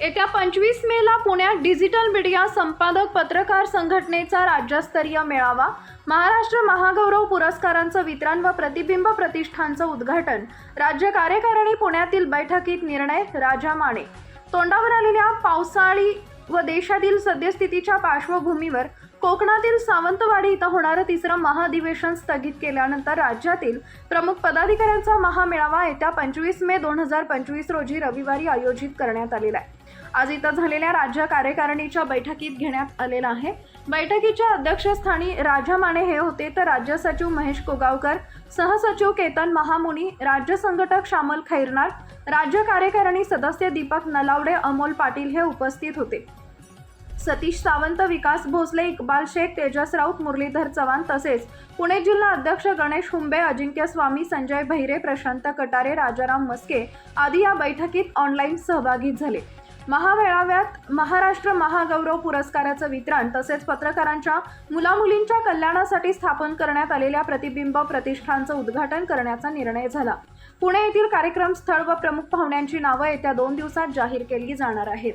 येत्या पंचवीस मेला पुण्यात डिजिटल मीडिया संपादक पत्रकार संघटनेचा राज्यस्तरीय मेळावा महाराष्ट्र महागौरव पुरस्कारांचं वितरण व प्रतिबिंब प्रतिष्ठानचं उद्घाटन राज्य कार्यकारिणी पुण्यातील बैठकीत निर्णय राजा माने. तोंडावर आलेल्या पावसाळी व देशातील सद्यस्थितीच्या पार्श्वभूमीवर कोकणातील सावंतवाडी इथं होणारं तिसरं महाधिवेशन स्थगित केल्यानंतर राज्यातील प्रमुख पदाधिकाऱ्यांचा महामेळावा येत्या पंचवीस मे दोन हजार पंचवीस रोजी रविवारी आयोजित करण्यात आलेला आहे. आज इथं झालेल्या राज्य कार्यकारिणीच्या बैठकीत घेण्यात आलेला आहे. बैठकीच्या अध्यक्षस्थानी राजा माने हे होते तर राज्य सचिव महेश कोगावकर सहसचिव केतन महामुनी राज्य संघटक श्यामल खैरनार राज्य कार्यकारिणी सदस्य दीपक नलावडे अमोल पाटील हे उपस्थित होते. सतीश सावंत विकास भोसले इक्बाल शेख तेजस राऊत मुरलीधर चव्हाण तसेच पुणे जिल्हा अध्यक्ष गणेश हुंबे अजिंक्य स्वामी संजय भैरे प्रशांत कटारे राजाराम मस्के आदी या बैठकीत ऑनलाईन सहभागी झाले. महामेळाव्यात महाराष्ट्र महागौरव पुरस्काराचं वितरण तसेच पत्रकारांच्या मुलामुलींच्या कल्याणासाठी स्थापन करण्यात आलेल्या प्रतिबिंब प्रतिष्ठानचं उद्घाटन करण्याचा निर्णय झाला. पुणे येथील कार्यक्रम स्थळ व प्रमुख पाहुण्यांची नावं येत्या दोन दिवसात जाहीर केली जाणार आहेत.